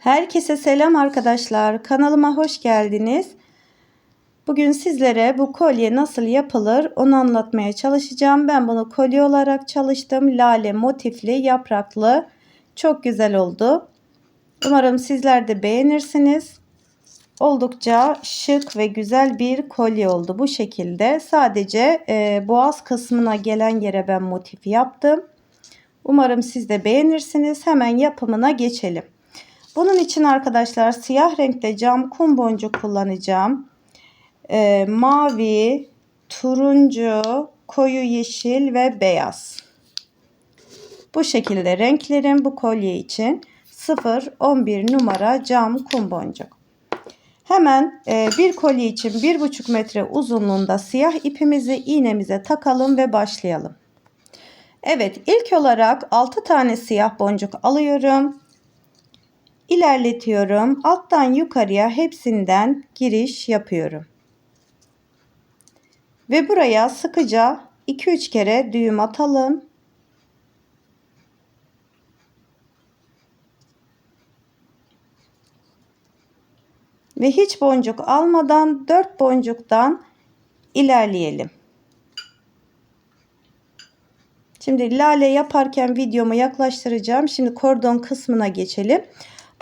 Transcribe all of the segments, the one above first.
Herkese selam arkadaşlar. Kanalıma hoş geldiniz. Bugün sizlere bu kolye nasıl yapılır onu anlatmaya çalışacağım. Ben bunu kolye olarak çalıştım. Lale motifli, yapraklı. Çok güzel oldu. Umarım sizler de beğenirsiniz. Oldukça şık ve güzel bir kolye oldu bu şekilde. Sadece e, boğaz kısmına gelen yere ben motif yaptım. Umarım siz de beğenirsiniz. Hemen yapımına geçelim. Bunun için arkadaşlar siyah renkte cam kum boncuk kullanacağım. Ee, mavi, turuncu, koyu yeşil ve beyaz. Bu şekilde renklerim bu kolye için 0-11 numara cam kum boncuk. Hemen e, bir kolye için 1,5 metre uzunluğunda siyah ipimizi iğnemize takalım ve başlayalım. Evet ilk olarak 6 tane siyah boncuk alıyorum ilerletiyorum. Alttan yukarıya hepsinden giriş yapıyorum. Ve buraya sıkıca 2-3 kere düğüm atalım. Ve hiç boncuk almadan 4 boncuktan ilerleyelim. Şimdi lale yaparken videomu yaklaştıracağım. Şimdi kordon kısmına geçelim.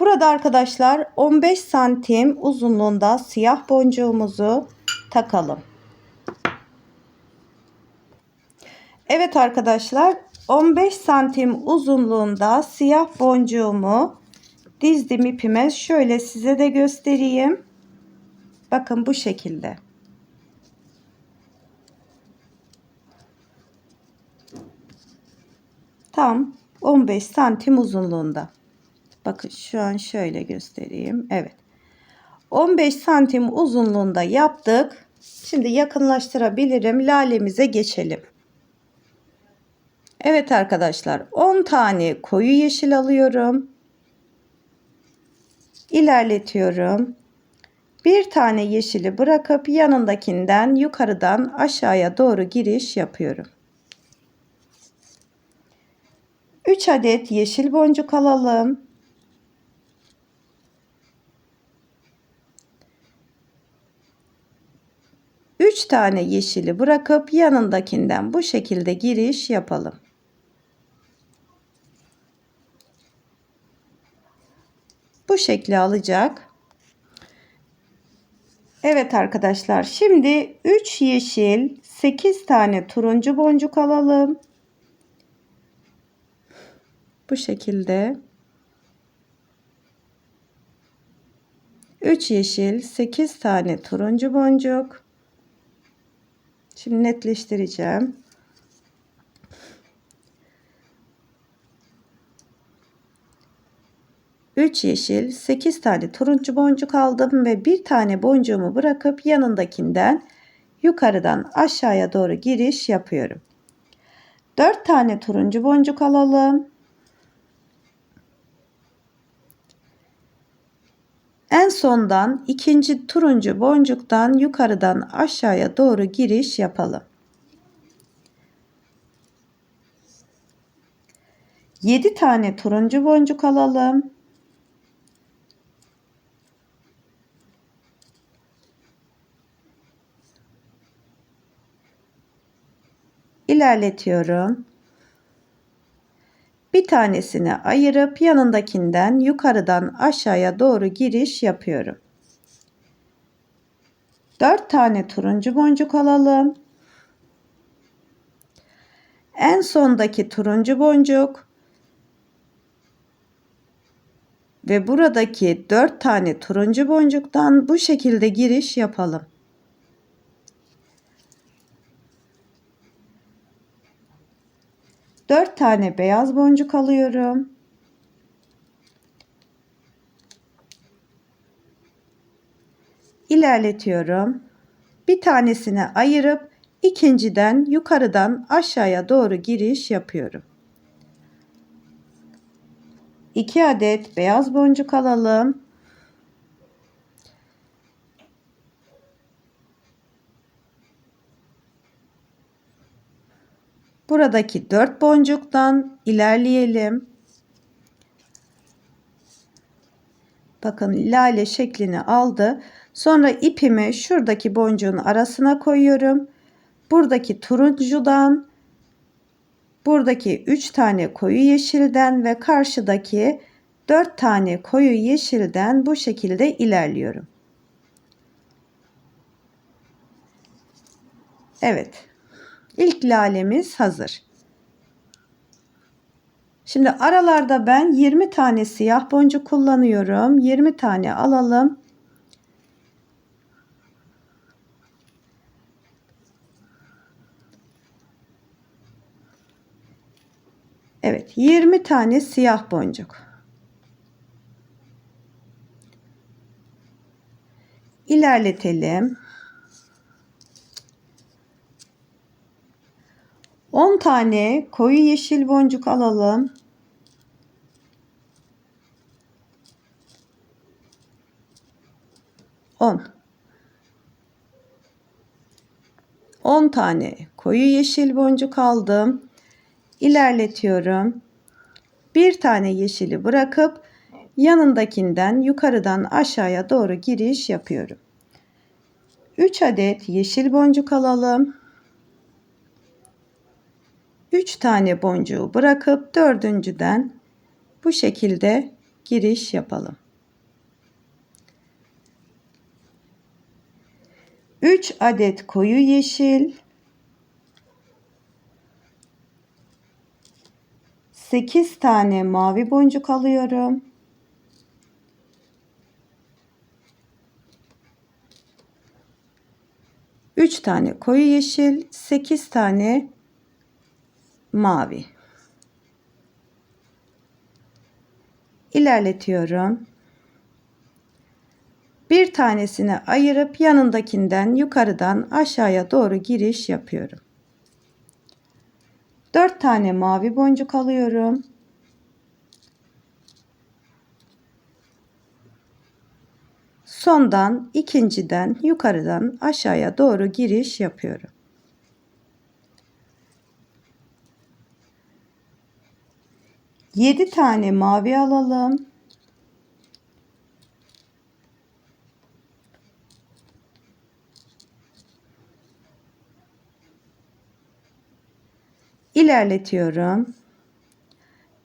Burada arkadaşlar 15 santim uzunluğunda siyah boncuğumuzu takalım. Evet arkadaşlar 15 santim uzunluğunda siyah boncuğumu dizdim ipime. Şöyle size de göstereyim. Bakın bu şekilde. Tam 15 santim uzunluğunda. Bakın şu an şöyle göstereyim. Evet. 15 santim uzunluğunda yaptık. Şimdi yakınlaştırabilirim. Lalemize geçelim. Evet arkadaşlar 10 tane koyu yeşil alıyorum. İlerletiyorum. Bir tane yeşili bırakıp yanındakinden yukarıdan aşağıya doğru giriş yapıyorum. 3 adet yeşil boncuk alalım. 3 tane yeşili bırakıp yanındakinden bu şekilde giriş yapalım. Bu şekli alacak. Evet arkadaşlar şimdi 3 yeşil 8 tane turuncu boncuk alalım. Bu şekilde 3 yeşil 8 tane turuncu boncuk Şimdi netleştireceğim. Üç yeşil, sekiz tane turuncu boncuk aldım ve bir tane boncuğumu bırakıp yanındakinden yukarıdan aşağıya doğru giriş yapıyorum. Dört tane turuncu boncuk alalım. En sondan ikinci turuncu boncuktan yukarıdan aşağıya doğru giriş yapalım. 7 tane turuncu boncuk alalım. İlerletiyorum. Bir tanesini ayırıp yanındakinden yukarıdan aşağıya doğru giriş yapıyorum. 4 tane turuncu boncuk alalım. En sondaki turuncu boncuk ve buradaki 4 tane turuncu boncuktan bu şekilde giriş yapalım. 4 tane beyaz boncuk alıyorum. İlerletiyorum. Bir tanesini ayırıp ikinciden yukarıdan aşağıya doğru giriş yapıyorum. 2 adet beyaz boncuk alalım. Buradaki dört boncuktan ilerleyelim. Bakın lale şeklini aldı. Sonra ipimi şuradaki boncuğun arasına koyuyorum. Buradaki turuncudan, buradaki 3 tane koyu yeşilden ve karşıdaki 4 tane koyu yeşilden bu şekilde ilerliyorum. Evet. İlk lalemiz hazır. Şimdi aralarda ben 20 tane siyah boncuk kullanıyorum. 20 tane alalım. Evet, 20 tane siyah boncuk. İlerletelim. 10 tane koyu yeşil boncuk alalım. On. On tane koyu yeşil boncuk aldım. İlerletiyorum. Bir tane yeşili bırakıp yanındakinden yukarıdan aşağıya doğru giriş yapıyorum. 3 adet yeşil boncuk alalım. 3 tane boncuğu bırakıp dördüncüden bu şekilde giriş yapalım. 3 adet koyu yeşil 8 tane mavi boncuk alıyorum. Üç tane koyu yeşil, sekiz tane mavi. İlerletiyorum. Bir tanesini ayırıp yanındakinden yukarıdan aşağıya doğru giriş yapıyorum. 4 tane mavi boncuk alıyorum. Sondan ikinciden yukarıdan aşağıya doğru giriş yapıyorum. Yedi tane mavi alalım. ilerletiyorum.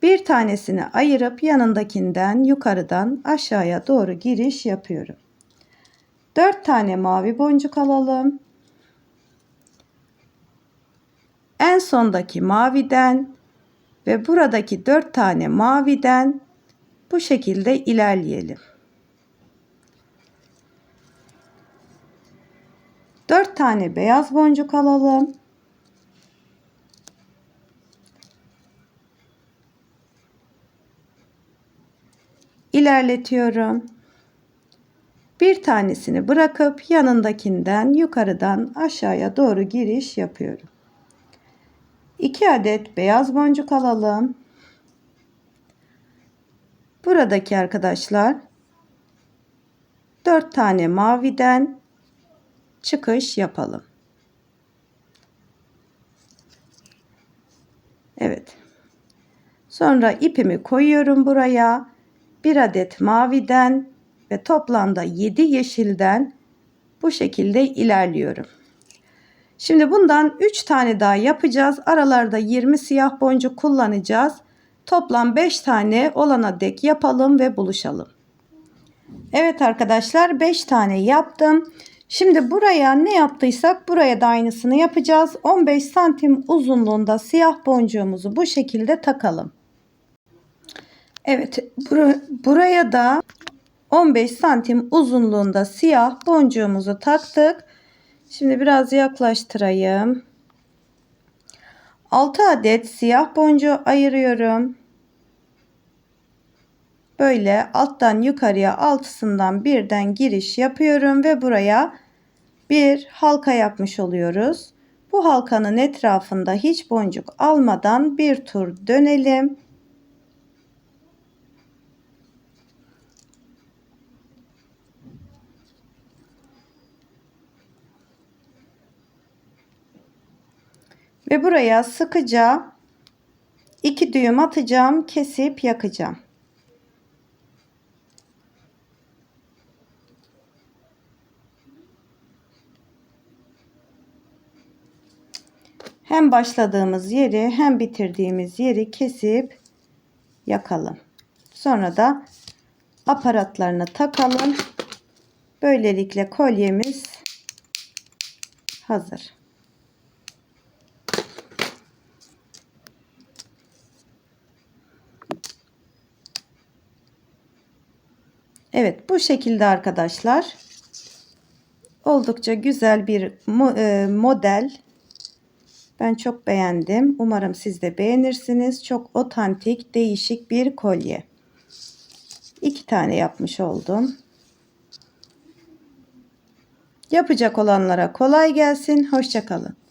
Bir tanesini ayırıp yanındakinden yukarıdan aşağıya doğru giriş yapıyorum. 4 tane mavi boncuk alalım. En sondaki maviden ve buradaki 4 tane maviden bu şekilde ilerleyelim. 4 tane beyaz boncuk alalım. ilerletiyorum. Bir tanesini bırakıp yanındakinden yukarıdan aşağıya doğru giriş yapıyorum. 2 adet beyaz boncuk alalım. Buradaki arkadaşlar 4 tane maviden çıkış yapalım. Evet. Sonra ipimi koyuyorum buraya bir adet maviden ve toplamda 7 yeşilden bu şekilde ilerliyorum. Şimdi bundan 3 tane daha yapacağız. Aralarda 20 siyah boncuk kullanacağız. Toplam 5 tane olana dek yapalım ve buluşalım. Evet arkadaşlar 5 tane yaptım. Şimdi buraya ne yaptıysak buraya da aynısını yapacağız. 15 santim uzunluğunda siyah boncuğumuzu bu şekilde takalım. Evet bur buraya da 15 santim uzunluğunda siyah boncuğumuzu taktık. Şimdi biraz yaklaştırayım. 6 adet siyah boncuğu ayırıyorum. Böyle alttan yukarıya altısından birden giriş yapıyorum ve buraya bir halka yapmış oluyoruz. Bu halkanın etrafında hiç boncuk almadan bir tur dönelim. Ve buraya sıkıca iki düğüm atacağım, kesip yakacağım. Hem başladığımız yeri hem bitirdiğimiz yeri kesip yakalım. Sonra da aparatlarını takalım. Böylelikle kolyemiz hazır. Evet bu şekilde arkadaşlar. Oldukça güzel bir e, model. Ben çok beğendim. Umarım siz de beğenirsiniz. Çok otantik, değişik bir kolye. İki tane yapmış oldum. Yapacak olanlara kolay gelsin. Hoşçakalın.